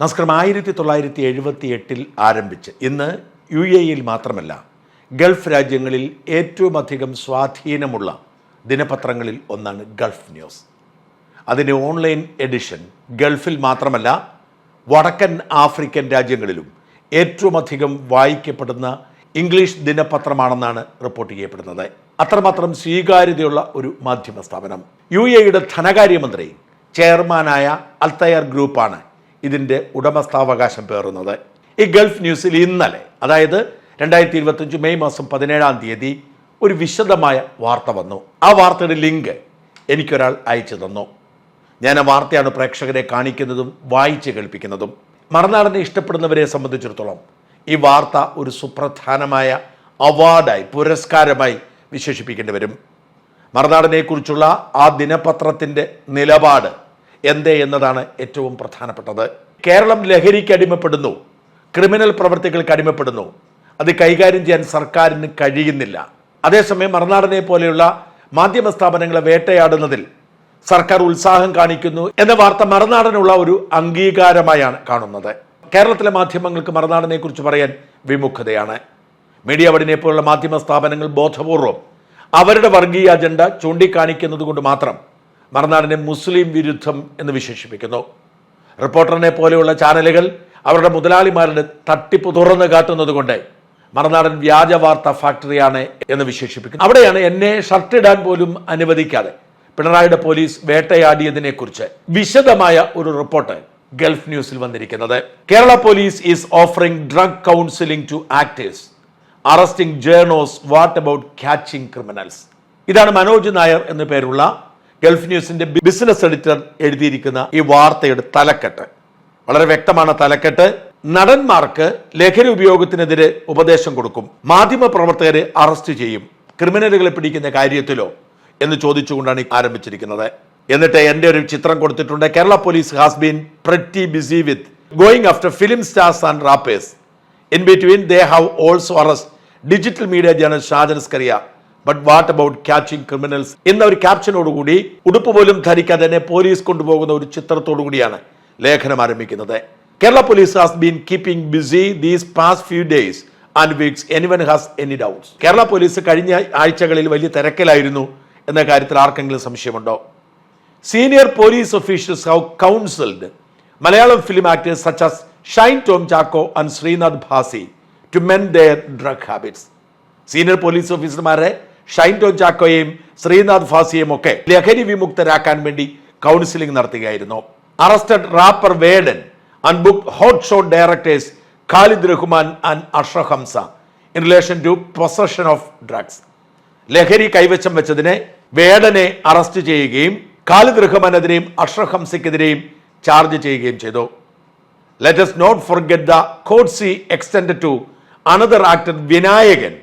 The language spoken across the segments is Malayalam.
നമസ്കാരം ആയിരത്തി തൊള്ളായിരത്തി എഴുപത്തി എട്ടിൽ ആരംഭിച്ച് ഇന്ന് യു എ ഇയിൽ മാത്രമല്ല ഗൾഫ് രാജ്യങ്ങളിൽ ഏറ്റവും അധികം സ്വാധീനമുള്ള ദിനപത്രങ്ങളിൽ ഒന്നാണ് ഗൾഫ് ന്യൂസ്. അതിന്റെ ഓൺലൈൻ എഡിഷൻ ഗൾഫിൽ മാത്രമല്ല വടക്കൻ ആഫ്രിക്കൻ രാജ്യങ്ങളിലും ഏറ്റവും അധികം വായിക്കപ്പെടുന്ന ഇംഗ്ലീഷ് ദിനപത്രമാണെന്നാണ് റിപ്പോർട്ട് ചെയ്യപ്പെടുന്നത്. അത്രമാത്രം സ്വീകാര്യതയുള്ള ഒരു മാധ്യമ സ്ഥാപനം. യു എയുടെ ധനകാര്യമന്ത്രി ചെയർമാനായ അൽത്തയർ ഗ്രൂപ്പാണ് ഇതിന്റെ ഉടമസ്ഥാവകാശം പേറുന്നത്. ഈ ഗൾഫ് ന്യൂസിൽ ഇന്നലെ അതായത് രണ്ടായിരത്തി ഇരുപത്തഞ്ച് മെയ് മാസം പതിനേഴാം തീയതി ഒരു വിശദമായ വാർത്ത വന്നു. ആ വാർത്തയുടെ ലിങ്ക് എനിക്കൊരാൾ അയച്ചു തന്നു. ഞാൻ ആ വാർത്തയാണ് പ്രേക്ഷകരെ കാണിക്കുന്നതും വായിച്ച് കേൾപ്പിക്കുന്നതും. മറുനാടിനെ ഇഷ്ടപ്പെടുന്നവരെ സംബന്ധിച്ചിടത്തോളം ഈ വാർത്ത ഒരു സുപ്രധാനമായ അവാർഡായി പുരസ്കാരമായി വിശേഷിപ്പിക്കേണ്ടി വരും. മറുനാടനെക്കുറിച്ചുള്ള ആ ദിനപത്രത്തിന്റെ നിലപാട് എന്തേ എന്നതാണ് ഏറ്റവും പ്രധാനപ്പെട്ടത്. കേരളം ലഹരിക്ക് അടിമപ്പെടുന്നു. ക്രിമിനൽ പ്രവർത്തികൾക്ക് അടിമപ്പെടുന്നു. അത് കൈകാര്യം ചെയ്യാൻ സർക്കാരിന് കഴിയുന്നില്ല. അതേസമയം മറുനാടനെ പോലെയുള്ള മാധ്യമ സ്ഥാപനങ്ങളെ വേട്ടയാടുന്നതിൽ സർക്കാർ ഉത്സാഹം കാണിക്കുന്നു എന്ന വാർത്ത മറുനാടനുള്ള ഒരു അംഗീകാരമായാണ് കാണുന്നത്. കേരളത്തിലെ മാധ്യമങ്ങൾക്ക് മറുനാടനെ കുറിച്ച് പറയാൻ വിമുഖതയാണ്. മീഡിയ വടിനെ പോലുള്ള മാധ്യമ സ്ഥാപനങ്ങൾ ബോധപൂർവം അവരുടെ വർഗീയ അജണ്ട ചൂണ്ടിക്കാണിക്കുന്നത് കൊണ്ട് മാത്രം മറുനാടിനെ മുസ്ലിം വിരുദ്ധം എന്ന് വിശേഷിപ്പിക്കുന്നു. റിപ്പോർട്ടറിനെ പോലെയുള്ള ചാനലുകൾ അവരുടെ മുതലാളിമാരുടെ തട്ടിപ്പ് തുറന്നു കാട്ടുന്നത് കൊണ്ട് മറുനാടൻ വ്യാജ വാർത്ത ഫാക്ടറിയാണ് എന്ന് വിശേഷിപ്പിക്കുന്നു. അവിടെയാണ് എന്നെ ഷർട്ടിടാൻ പോലും അനുവദിക്കാതെ പിണറായിയുടെ പോലീസ് വേട്ടയാടിയതിനെക്കുറിച്ച് വിശദമായ ഒരു റിപ്പോർട്ട് ഗൾഫ് ന്യൂസിൽ വന്നിരിക്കുന്നത്. Kerala police is offering drug counselling to actors arresting journos what about catching criminals ഇതാണ് മനോജ് നായർ എന്നു പേരുള്ള ഗൾഫ് ന്യൂസിന്റെ ബിസിനസ് എഡിറ്റർ എഴുതിയിരിക്കുന്ന ഈ വാർത്തയുടെ തലക്കെട്ട്. വളരെ വ്യക്തമാണ് തലക്കെട്ട്. നടന്മാർക്ക് ലഹരി ഉപയോഗത്തിനെതിരെ ഉപദേശം കൊടുക്കും. മാധ്യമ പ്രവർത്തകരെ അറസ്റ്റ് ചെയ്യും. ക്രിമിനലുകളെ പിടിക്കുന്ന കാര്യത്തിലോ എന്ന് ചോദിച്ചുകൊണ്ടാണ് ആരംഭിച്ചിരിക്കുന്നത്. എന്നിട്ട് എന്റെ ഒരു ചിത്രം കൊടുത്തിട്ടുണ്ട്. Kerala police has been pretty busy with going after film stars and rappers in between they have also arrest digital media journal Shajan Skaria but what about catching criminals എന്ന ഒരു ക്യാപ്ഷനോടുകൂടി ഉടുപ്പ് പോലും ധരിക്കാതെ തന്നെ പോലീസ് കൊണ്ടുപോകുന്ന ഒരു ചിത്രത്തോടു കൂടിയാണ് ലേഖനം ആരംഭിക്കുന്നത്. Kerala police has been keeping busy these past few days and weeks anyone has any doubts Kerala police കഴിഞ്ഞ ആഴ്ചകളിൽ വലിയ തിരക്കിലായിരുന്നു എന്ന കാര്യത്തിൽ ആർക്കെങ്കിലും സംശയമുണ്ടോ? Senior police officials have counselled Malayalam film actors such as Shine Tom Chacko and Sreenath Bhasi to mend their drug habits senior police ഓഫീസർമാരെ ഷൈൻ ടോം ചാക്കോയെയും ശ്രീനാഥ് ഫാസിയെയും ഒക്കെ ലഹരി വിമുക്തരാക്കാൻ വേണ്ടി കൗൺസിലിംഗ് നടത്തുകയായിരുന്നു. Arrested rapper Vedan and book hot shot directors Khalid Rahman and Ashraf Hamza in relation to possession of drugs ലഹരി കൈവശം വെച്ചതിനെ വേടനെ അറസ്റ്റ് ചെയ്യുകയും ഖാലിദ് റഹ്മാനെതിരെയും അഷ്റഫ് ഹംസയ്ക്കെതിരെയും ചാർജ് ചെയ്യുകയും ചെയ്തു. Let let's not forget the courtesy extend to another actor Vinayakan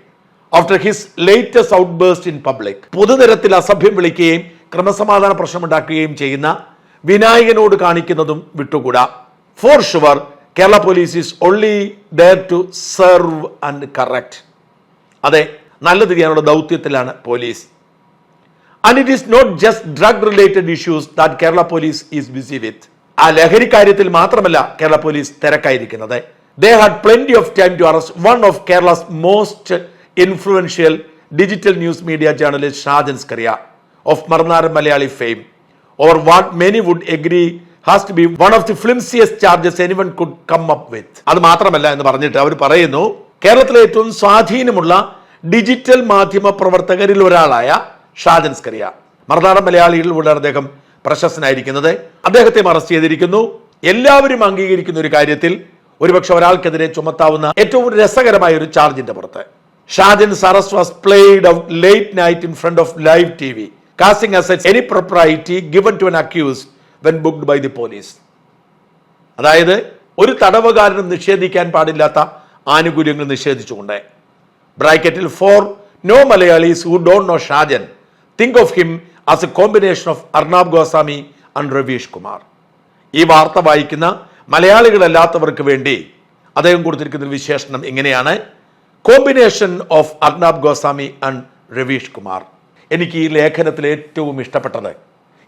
after his latest outburst in public പൊതുനിരത്തിൽ അസഭ്യം വിളിക്കുകയും ക്രമസമാധാന പ്രശ്നമുണ്ടാക്കുകയും ചെയ്യുന്ന വിനായകനോട് കാണിക്കുന്നതും വിട്ടുകൂടാ. For sure Kerala police is only there to serve and correct അതെ നല്ലത് ചെയ്യാനുള്ള ദൗത്യത്തിലാണ് police and it is not just drug related issues that Kerala police is busy with ആ ലഹരി കാര്യത്തിൽ മാത്രമല്ല Kerala police തിരക്കായിരിക്കുന്നത്. They had plenty of time to arrest one of Kerala's most influential digital news media journalist Shajan Skaria of Marunadan Malayali fame or what many would agree has to be one of the flimsiest charges anyone could come up with അത് മാത്രമല്ല എന്ന് പറഞ്ഞിട്ട് അവർ പറയുന്നു കേരളത്തിലെ ഏറ്റവും സ്വാധീനമുള്ള ഡിജിറ്റൽ മാധ്യമ പ്രവർത്തകരിൽ ഒരാളായ ഷാജൻ സ്കറിയ മറുനാടൻ മലയാളികളിലൂടെ അദ്ദേഹം പ്രശസ്തനായിരിക്കുന്നത്. അദ്ദേഹത്തെ അറസ്റ്റ് ചെയ്തിരിക്കുന്നു. എല്ലാവരും അംഗീകരിക്കുന്ന ഒരു കാര്യത്തിൽ ഒരുപക്ഷെ ഒരാൾക്കെതിരെ ചുമത്താവുന്ന ഏറ്റവും രസകരമായ ഒരു ചാർജിന്റെ പുറത്ത്. Shajan's സറസ് was played out late night in front of live T V casting aside any propriety given to an accused when booked by the police അതായത് ഒരു തടവുകാരനും നിഷേധിക്കാൻ പാടില്ലാത്ത ആനുകൂല്യങ്ങൾ നിഷേധിച്ചുകൊണ്ട്. ബ്രാക്കറ്റിൽ for non Malayalis who don't know Shajan think of him as a combination of Arnab Goswami and Ravish Kumar ഈ വാർത്ത വായിക്കുന്ന മലയാളികളല്ലാത്തവർക്ക് വേണ്ടി അദ്ദേഹം കൊടുത്തിരിക്കുന്ന വിശേഷണം ഇങ്ങനെയാണ്. Combination of Arnab Goswami and Ravish Kumar. എനിക്ക് ഈ ലേഖനത്തിൽ ഏറ്റവും ഇഷ്ടപ്പെട്ടത്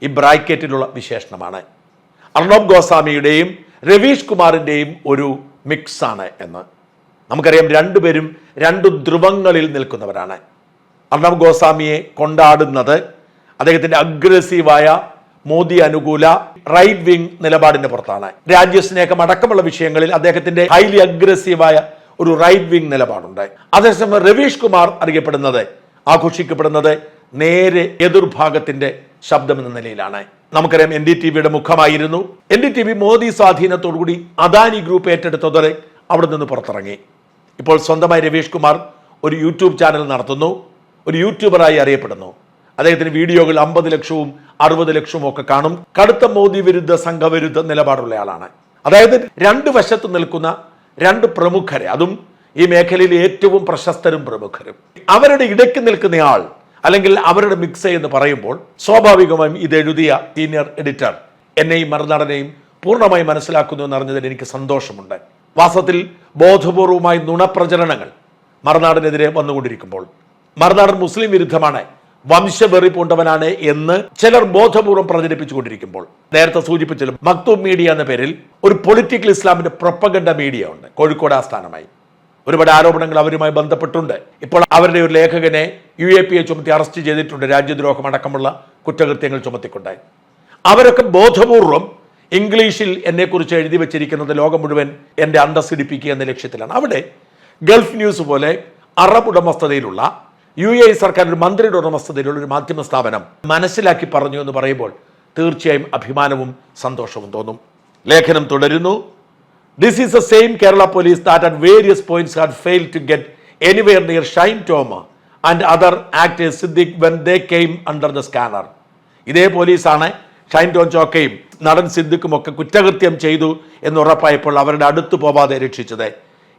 ഈ ബ്രാക്കറ്റിലുള്ള വിശേഷണമാണ്. അർണബ് ഗോസ്വാമിയുടെയും രവീഷ് കുമാറിന്റെയും ഒരു മിക്സാണ് എന്ന്. നമുക്കറിയാം രണ്ടുപേരും രണ്ട് ധ്രുവങ്ങളിൽ നിൽക്കുന്നവരാണ്. അർണബ് ഗോസ്വാമിയെ കൊണ്ടാടുന്നത് അദ്ദേഹത്തിന്റെ അഗ്രസീവായ മോദി അനുകൂല റൈറ്റ് വിങ് നിലപാടിന്റെ പുറത്താണ്. രാജ്യസ്നേഹം അടക്കമുള്ള വിഷയങ്ങളിൽ അദ്ദേഹത്തിന്റെ ഹൈലി അഗ്രസീവായ ഒരു റൈറ്റ് വിങ് നിലപാടുണ്ടായി. അതേസമയം രവീഷ് കുമാർ അറിയപ്പെടുന്നത് ആഘോഷിക്കപ്പെടുന്നത് നേരെ എതിർഭാഗത്തിന്റെ ശബ്ദം എന്ന നിലയിലാണ്. നമുക്കറിയാം എൻ ഡി ടി വിയുടെ മുഖമായിരുന്നു. N D T V Modi സ്വാധീനത്തോടുകൂടി Adani group ഏറ്റെടുത്തതോടെ അവിടെ നിന്ന് പുറത്തിറങ്ങി. ഇപ്പോൾ സ്വന്തമായി രവീഷ് കുമാർ ഒരു യൂട്യൂബ് ചാനൽ നടത്തുന്നു ഒരു യൂട്യൂബറായി അറിയപ്പെടുന്നു. അദ്ദേഹത്തിന് വീഡിയോകൾ അമ്പത് ലക്ഷവും അറുപത് ലക്ഷവും ഒക്കെ കാണും. കടുത്ത മോദി വിരുദ്ധ സംഘവിരുദ്ധ നിലപാടുള്ള ആളാണ്. അതായത് രണ്ട് വശത്ത് നിൽക്കുന്ന രണ്ട് പ്രമുഖരെ അതും ഈ മേഖലയിൽ ഏറ്റവും പ്രശസ്തരും പ്രമുഖരും. അവരുടെ ഇടയ്ക്ക് നിൽക്കുന്നയാൾ അല്ലെങ്കിൽ അവരുടെ മിക്സ് എന്ന് പറയുമ്പോൾ സ്വാഭാവികമായും ഇത് എഴുതിയ സീനിയർ എഡിറ്റർ എന്നെയും മറുനടനെയും പൂർണമായി മനസ്സിലാക്കുന്നു എന്നറിഞ്ഞതിൽ എനിക്ക് സന്തോഷമുണ്ട്. വാസ്തവത്തിൽ ബോധപൂർവമായ നുണപ്രചരണങ്ങൾ മറുനാടിനെതിരെ വന്നുകൊണ്ടിരിക്കുമ്പോൾ. മറുനാടൻ മുസ്ലിം വിരുദ്ധമാണ്. വംശവെറി പൂണ്ടവനാണ് എന്ന് ചിലർ ബോധപൂർവം പ്രചരിപ്പിച്ചുകൊണ്ടിരിക്കുമ്പോൾ. നേരത്തെ സൂചിപ്പിച്ചല്ലോ മക്തൂബ് മീഡിയ എന്ന പേരിൽ ഒരു പൊളിറ്റിക്കൽ ഇസ്ലാമിന്റെ പ്രൊപ്പഗണ്ട മീഡിയ ഉണ്ട്. കോഴിക്കോട് ആസ്ഥാനമായി ഒരുപാട് ആരോപണങ്ങൾ അവരുമായി ബന്ധപ്പെട്ടുണ്ട്. ഇപ്പോൾ അവരുടെ ഒരു ലേഖകനെ യു എ പി എ ചുമത്തി അറസ്റ്റ് ചെയ്തിട്ടുണ്ട്. രാജ്യദ്രോഹം അടക്കമുള്ള കുറ്റകൃത്യങ്ങൾ ചുമത്തിക്കൊണ്ട് അവരൊക്കെ ബോധപൂർവം ഇംഗ്ലീഷിൽ എന്നെക്കുറിച്ച് എഴുതി വെച്ചിരിക്കുന്നത് ലോകം മുഴുവൻ എന്റെ അന്തസ്സിടിപ്പിക്കുക എന്ന ലക്ഷ്യത്തിലാണ്. അവിടെ ഗൾഫ് ന്യൂസ് പോലെ അറബ് ഉടമസ്ഥതയിലുള്ള യു എ സർക്കാർ ഒരു മന്ത്രിയുടെ ഉടമസ്ഥതയിലുള്ള ഒരു മാധ്യമ സ്ഥാപനം മനസ്സിലാക്കി പറഞ്ഞു എന്ന് പറയുമ്പോൾ തീർച്ചയായും അഭിമാനവും സന്തോഷവും തോന്നും. ലേഖനം തുടരുന്നു. This is the same Kerala police that at various points had fail to get anywhere near Shine Tom and other actors Siddique when they came under the scanner ഇതേ പോലീസാണ് ഷൈൻ ടോം ചോക്കയും നടൻ സിദ്ദിഖും ഒക്കെ കുറ്റകൃത്യം ചെയ്തു എന്ന് ഉറപ്പായപ്പോൾ അവരുടെ അടുത്ത് പോവാതെ രക്ഷിച്ചത്.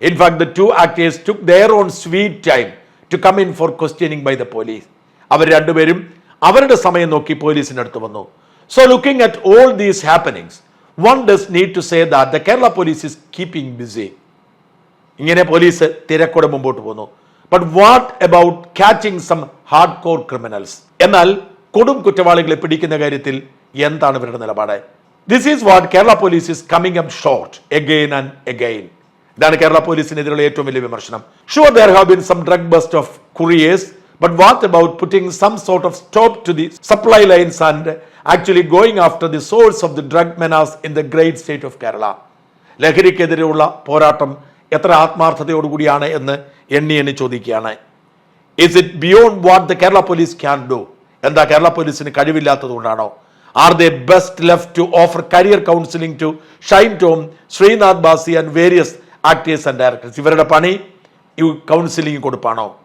In fact the two actors took their own sweet time to come in for questioning by the police അവർ രണ്ടുപേരും അവരുടെ സമയം നോക്കി പോലീസിന്റെ അടുത്ത് വന്നു. So looking at all these happenings one does need to say that the Kerala police is keeping busy ഇങ്ങനെ പോലീസ് തിരക്കോടെ മുമ്പോട്ട് പോന്നു. But what about catching some hard core criminals എന്നാൽ കൊടും കുറ്റവാളികളെ പിടിക്കുന്ന കാര്യത്തിൽ എന്താണ് ഇവരുടെ നിലപാട്? This is what Kerala police is coming up short again and again ഇതാണ് കേരള പോലീസിനെതിരെയുള്ള ഏറ്റവും വലിയ വിമർശനം. Sure there have been some drug bust of couriers but what about putting some sort of stop to the supply lines and actually going after the source of the drug menace in the great state of Kerala ലഹരിക്കെതിരെയുള്ള പോരാട്ടം എത്ര ആത്മാർത്ഥതയോടുകൂടിയാണ് എന്ന് എണ്ണി എണ്ണി ചോദിക്കുകയാണ്. Is it beyond what the Kerala police can do എന്താ കേരള പോലീസിന് കഴിവില്ലാത്തത് കൊണ്ടാണോ? Are they best left to offer career counselling to Shine Tom Sreenath Bhasi and various actors and directors ഇവരുടെ പണി ഈ counselling കൊടുപ്പാണോ?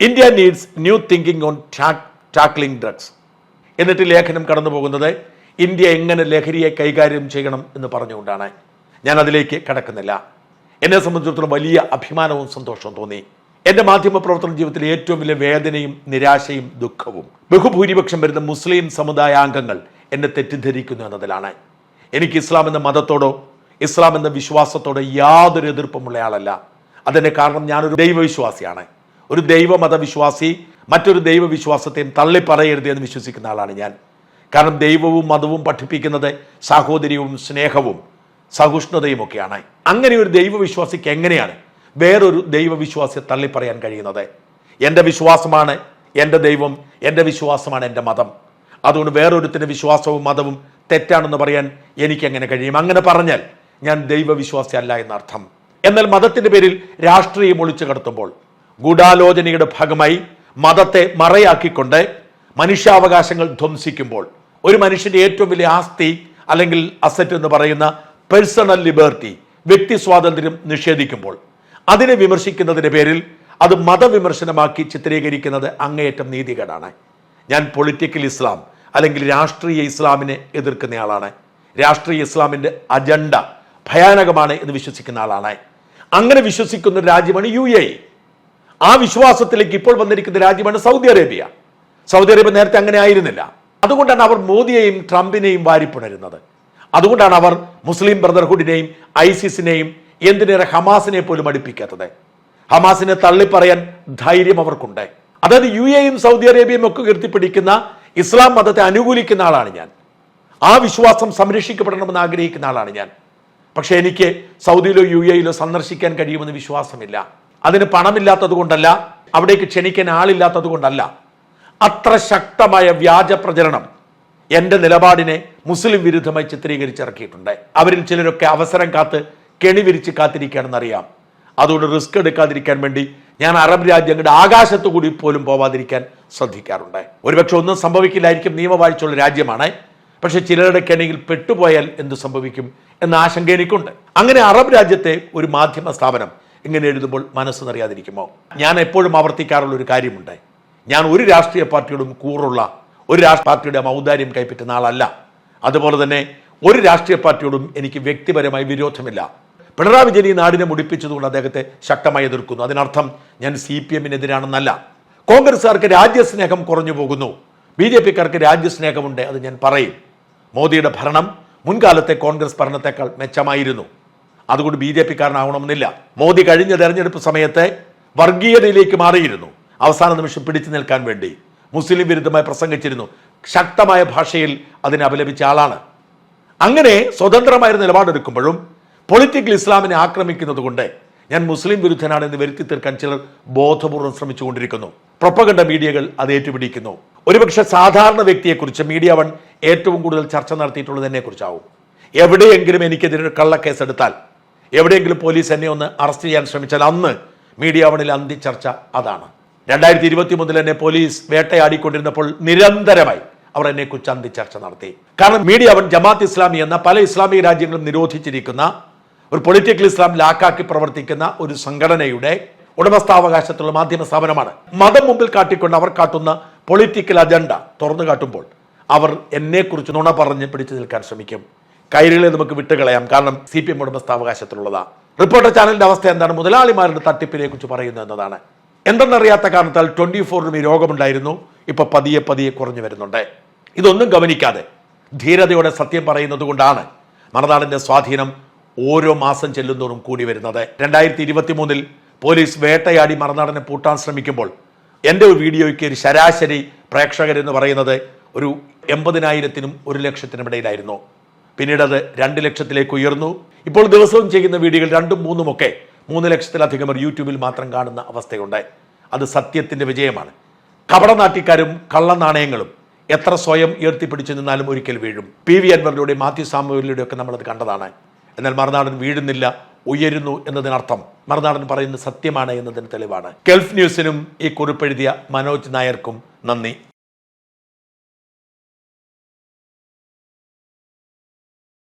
India needs new thinking on tackling drugs എന്നിട്ട് ലേഖനം കടന്നു പോകുന്നത് ഇന്ത്യ എങ്ങനെ ലഹരിയെ കൈകാര്യം ചെയ്യണം എന്ന് പറഞ്ഞുകൊണ്ടാണ്. ഞാൻ അതിലേക്ക് കടക്കുന്നില്ല. എന്നെ സംബന്ധിച്ചിടത്തോളം വലിയ അഭിമാനവും സന്തോഷവും തോന്നി. എന്റെ മാധ്യമ പ്രവർത്തന ജീവിതത്തിലെ ഏറ്റവും വലിയ വേദനയും നിരാശയും ദുഃഖവും. ബഹുഭൂരിപക്ഷം വരുന്ന മുസ്ലിം സമുദായാംഗങ്ങൾ എന്നെ തെറ്റിദ്ധരിക്കുന്നു എന്നതിലാണ്. എനിക്ക് ഇസ്ലാം എന്ന മതത്തോടോ ഇസ്ലാം എന്ന വിശ്വാസത്തോട് യാതൊരു എതിർപ്പുമുള്ള ആളല്ല. അതിന്റെ കാരണം ഞാനൊരു ദൈവവിശ്വാസിയാണ്. ഒരു ദൈവമതവിശ്വാസി മറ്റൊരു ദൈവവിശ്വാസത്തെയും തള്ളിപ്പറയരുത് എന്ന് വിശ്വസിക്കുന്ന ആളാണ് ഞാൻ. കാരണം ദൈവവും മതവും പഠിപ്പിക്കുന്നത് സാഹോദര്യവും സ്നേഹവും സഹിഷ്ണുതയും ഒക്കെയാണ്. അങ്ങനെ ഒരു ദൈവവിശ്വാസിക്ക് എങ്ങനെയാണ് വേറൊരു ദൈവവിശ്വാസിയെ തള്ളിപ്പറയാൻ കഴിയുന്നത്? എന്റെ വിശ്വാസമാണ് എന്റെ ദൈവം എന്റെ വിശ്വാസമാണ് എന്റെ മതം. അതുകൊണ്ട് വേറൊരുത്തിന്റെ വിശ്വാസവും മതവും തെറ്റാണെന്ന് പറയാൻ എനിക്ക് എങ്ങനെ കഴിയും? അങ്ങനെ പറഞ്ഞാൽ ഞാൻ ദൈവവിശ്വാസി അല്ല എന്നർത്ഥം. എന്നാൽ മതത്തിന്റെ പേരിൽ രാഷ്ട്രീയം ഒളിച്ചു കടത്തുമ്പോൾ ഗൂഢാലോചനയുടെ ഭാഗമായി മതത്തെ മറയാക്കിക്കൊണ്ട് മനുഷ്യാവകാശങ്ങൾ ധ്വംസിക്കുമ്പോൾ ഒരു മനുഷ്യന്റെ ഏറ്റവും വലിയ ആസ്തി അല്ലെങ്കിൽ അസറ്റ് എന്ന് പറയുന്ന പേഴ്സണൽ ലിബർട്ടി വ്യക്തി സ്വാതന്ത്ര്യം നിഷേധിക്കുമ്പോൾ അതിനെ വിമർശിക്കുന്നതിന്റെ പേരിൽ അത് മതവിമർശനമാക്കി ചിത്രീകരിക്കുന്നത് അങ്ങേയറ്റം നീതികേടാണ്. ഞാൻ പൊളിറ്റിക്കൽ ഇസ്ലാം അല്ലെങ്കിൽ രാഷ്ട്രീയ ഇസ്ലാമിനെ എതിർക്കുന്നയാളാണ്. രാഷ്ട്രീയ ഇസ്ലാമിന്റെ അജണ്ട ഭയാനകമാണ് എന്ന് വിശ്വസിക്കുന്ന ആളാണ്. അങ്ങനെ വിശ്വസിക്കുന്ന ഒരു രാജ്യമാണ് യു എ. ആ വിശ്വാസത്തിലേക്ക് ഇപ്പോൾ വന്നിരിക്കുന്ന രാജ്യമാണ് സൗദി അറേബ്യ. സൗദി അറേബ്യ നേരത്തെ അങ്ങനെ ആയിരുന്നില്ല. അതുകൊണ്ടാണ് അവർ മോദിയെയും ട്രംപിനെയും വാരിപ്പുണരുന്നത്. അതുകൊണ്ടാണ് അവർ മുസ്ലിം ബ്രദർഹുഡിനെയും ഐസിസിനെയും എന്തിനേറെ ഹമാസിനെ പോലും അടുപ്പിക്കാത്തത്. ഹമാസിനെ തള്ളിപ്പറയാൻ ധൈര്യം അവർക്കുണ്ട്. അതായത് യു എയും സൗദി അറേബ്യയും ഒക്കെ ഉയർത്തിപ്പിടിക്കുന്ന ഇസ്ലാം മതത്തെ അനുകൂലിക്കുന്ന ആളാണ് ഞാൻ. ആ വിശ്വാസം സംരക്ഷിക്കപ്പെടണമെന്ന് ആഗ്രഹിക്കുന്ന ആളാണ് ഞാൻ. പക്ഷേ എനിക്ക് സൗദിയിലോ യു എയിലോ സന്ദർശിക്കാൻ കഴിയുമെന്ന് വിശ്വാസമില്ല. അതിന് പണമില്ലാത്തത് കൊണ്ടല്ല അവിടേക്ക് ക്ഷണിക്കാൻ ആളില്ലാത്തത് കൊണ്ടല്ല. അത്ര ശക്തമായ വ്യാജ പ്രചരണം എന്റെ നിലപാടിനെ മുസ്ലിം വിരുദ്ധമായി ചിത്രീകരിച്ചിറക്കിയിട്ടുണ്ട്. അവരിൽ ചിലരൊക്കെ അവസരം കാത്ത് കെണി വിരിച്ച് കാത്തിരിക്കുകയാണെന്നറിയാം. അതുകൊണ്ട് റിസ്ക് എടുക്കാതിരിക്കാൻ വേണ്ടി ഞാൻ അറബ് രാജ്യങ്ങളുടെ ആകാശത്തു കൂടി പോലും പോവാതിരിക്കാൻ ശ്രദ്ധിക്കാറുണ്ട്. ഒരുപക്ഷെ ഒന്നും സംഭവിക്കില്ലായിരിക്കും നിയമവാഴ്ചയുള്ള രാജ്യമാണ്. പക്ഷെ ചിലരുടെ കെണിയിൽ പെട്ടുപോയാൽ എന്ത് സംഭവിക്കും എന്ന ആശങ്ക എനിക്കുണ്ട്. അങ്ങനെ അറബ് രാജ്യത്തെ ഒരു മാധ്യമ സ്ഥാപനം ഇങ്ങനെ എഴുതുമ്പോൾ മനസ്സ് നിറയാതിരിക്കുമോ ഞാൻ എപ്പോഴും ആവർത്തിക്കാറുള്ള ഒരു കാര്യമുണ്ട്. ഞാൻ ഒരു രാഷ്ട്രീയ പാർട്ടിയോടും കൂറുള്ള ഒരു രാഷ്ട്രീയ പാർട്ടിയുടെ ഔദാര്യം കൈപ്പറ്റുന്ന ആളല്ല. അതുപോലെ തന്നെ ഒരു രാഷ്ട്രീയ പാർട്ടിയോടും എനിക്ക് വ്യക്തിപരമായി വിരോധമില്ല. പിണറായി വിജയൻ ഈ നാടിനെ മുടിപ്പിച്ചതുകൊണ്ട് അദ്ദേഹത്തെ ശക്തമായി എതിർക്കുന്നു. അതിനർത്ഥം ഞാൻ സി പി എമ്മിനെതിരാണെന്നല്ല. കോൺഗ്രസ്സുകാർക്ക് രാജ്യസ്നേഹം കുറഞ്ഞു പോകുന്നു ബി ജെ പിക്കാർക്ക് രാജ്യസ്നേഹമുണ്ട് അത് ഞാൻ പറയും. മോദിയുടെ ഭരണം മുൻകാലത്തെ കോൺഗ്രസ് ഭരണത്തെക്കാൾ മെച്ചമായിരുന്നു. അതുകൊണ്ട് ബി ജെ പിക്കാരനാവണമെന്നില്ല. മോദി കഴിഞ്ഞ തെരഞ്ഞെടുപ്പ് സമയത്തെ വർഗീയതയിലേക്ക് മാറിയിരുന്നു. അവസാന നിമിഷം പിടിച്ചു നിൽക്കാൻ വേണ്ടി മുസ്ലിം വിരുദ്ധമായി പ്രസംഗിച്ചിരുന്നു. ശക്തമായ ഭാഷയിൽ അതിനെ അപലപിച്ച ആളാണ്. അങ്ങനെ സ്വതന്ത്രമായ നിലപാടെടുക്കുമ്പോഴും പൊളിറ്റിക്കൽ ഇസ്ലാമിനെ ആക്രമിക്കുന്നത് കൊണ്ട് ഞാൻ മുസ്ലിം വിരുദ്ധനാണെന്ന് വരുത്തി തീർക്കാൻ ചിലർ ബോധപൂർവം ശ്രമിച്ചുകൊണ്ടിരിക്കുന്നു. പ്രൊപ്പകണ്ട മീഡിയകൾ അത് ഏറ്റുപിടിക്കുന്നു. ഒരുപക്ഷെ സാധാരണ വ്യക്തിയെക്കുറിച്ച് മീഡിയ വൺ ഏറ്റവും കൂടുതൽ ചർച്ച നടത്തിയിട്ടുള്ളതിനെ കുറിച്ചാവും എവിടെയെങ്കിലും എനിക്കെതിരെ കള്ളക്കേസ് എടുത്താൽ എവിടെയെങ്കിലും പോലീസ് എന്നെ ഒന്ന് അറസ്റ്റ് ചെയ്യാൻ ശ്രമിച്ചാൽ അന്ന് മീഡിയ വണിൽ അന്തി ചർച്ച അതാണ്. രണ്ടായിരത്തി ഇരുപത്തി മൂന്നിൽ എന്നെ പോലീസ് വേട്ടയാടിക്കൊണ്ടിരുന്നപ്പോൾ നിരന്തരമായി അവർ എന്നെ കുറിച്ച് അന്തി ചർച്ച നടത്തി. കാരണം മീഡിയ വൺ ജമാത്ത് ഇസ്ലാമി എന്ന പല ഇസ്ലാമിക രാജ്യങ്ങളും നിരോധിച്ചിരിക്കുന്ന ഒരു പൊളിറ്റിക്കൽ ഇസ്ലാം ലാക്കാക്കി പ്രവർത്തിക്കുന്ന ഒരു സംഘടനയുടെ ഉടമസ്ഥാവകാശത്തുള്ള മാധ്യമ സ്ഥാപനമാണ്. മതം മുമ്പിൽ കാട്ടിക്കൊണ്ട് അവർ കാട്ടുന്ന പൊളിറ്റിക്കൽ അജണ്ട തുറന്നു കാട്ടുമ്പോൾ അവർ എന്നെക്കുറിച്ച് നുണ പറഞ്ഞ് പിടിച്ചു നിൽക്കാൻ ശ്രമിക്കും. കൈരളെ നമുക്ക് വിട്ടുകളയാം. കാരണം സി പി എം ഉടമസ്ഥാവകാശത്തിലുള്ളതാ. റിപ്പോർട്ടർ ചാനലിന്റെ അവസ്ഥ എന്താണ്? മുതലാളിമാരുടെ തട്ടിപ്പിനെ കുറിച്ച് പറയുന്നു എന്നതാണ്. എന്തെന്നറിയാത്ത കാരണത്താൽ ട്വന്റി ഫോറിനും ഈ രോഗമുണ്ടായിരുന്നു. ഇപ്പൊ പതിയെ പതിയെ കുറഞ്ഞു വരുന്നുണ്ട്. ഇതൊന്നും ഗവനിക്കാതെ ധീരതയോടെ സത്യം പറയുന്നത് കൊണ്ടാണ് മറനാടിന്റെ സ്വാധീനം ഓരോ മാസം ചെല്ലുന്തോറും കൂടി വരുന്നത്. രണ്ടായിരത്തി ഇരുപത്തി മൂന്നിൽ പോലീസ് വേട്ടയാടി മറുനാടനെ പൂട്ടാൻ ശ്രമിക്കുമ്പോൾ എന്റെ ഒരു വീഡിയോയ്ക്ക് ഒരു ശരാശരി പ്രേക്ഷകരെന്ന് പറയുന്നത് ഒരു എൺപതിനായിരത്തിനും ഒരു ലക്ഷത്തിനും ഇടയിലായിരുന്നു. പിന്നീട് അത് രണ്ട് ലക്ഷത്തിലേക്ക് ഉയർന്നു. ഇപ്പോൾ ദിവസവും ചെയ്യുന്ന വീഡിയോകൾ രണ്ടും മൂന്നും ഒക്കെ മൂന്ന് ലക്ഷത്തിലധികം ഒരു യൂട്യൂബിൽ മാത്രം കാണുന്ന അവസ്ഥയുണ്ട്. അത് സത്യത്തിന്റെ വിജയമാണ്. കപടനാട്ടിക്കാരും കള്ളനാണയങ്ങളും എത്ര സ്വയം ഉയർത്തിപ്പിടിച്ചു നിന്നാലും ഒരിക്കൽ വീഴും. പി വി അൻവറിലൂടെ മാത്യു സാമുവലിലൂടെ ഒക്കെ നമ്മളത് കണ്ടതാണ്. എന്നാൽ മറുനാടൻ വീഴുന്നില്ല ഉയരുന്നു എന്നതിനർത്ഥം. മറുനാടൻ പറയുന്നത് സത്യമാണ് എന്നതിന് തെളിവാണ്. ഗൾഫ് ന്യൂസിനും ഈ കുറിപ്പെഴുതിയ മനോജ് നായർക്കും നന്ദി.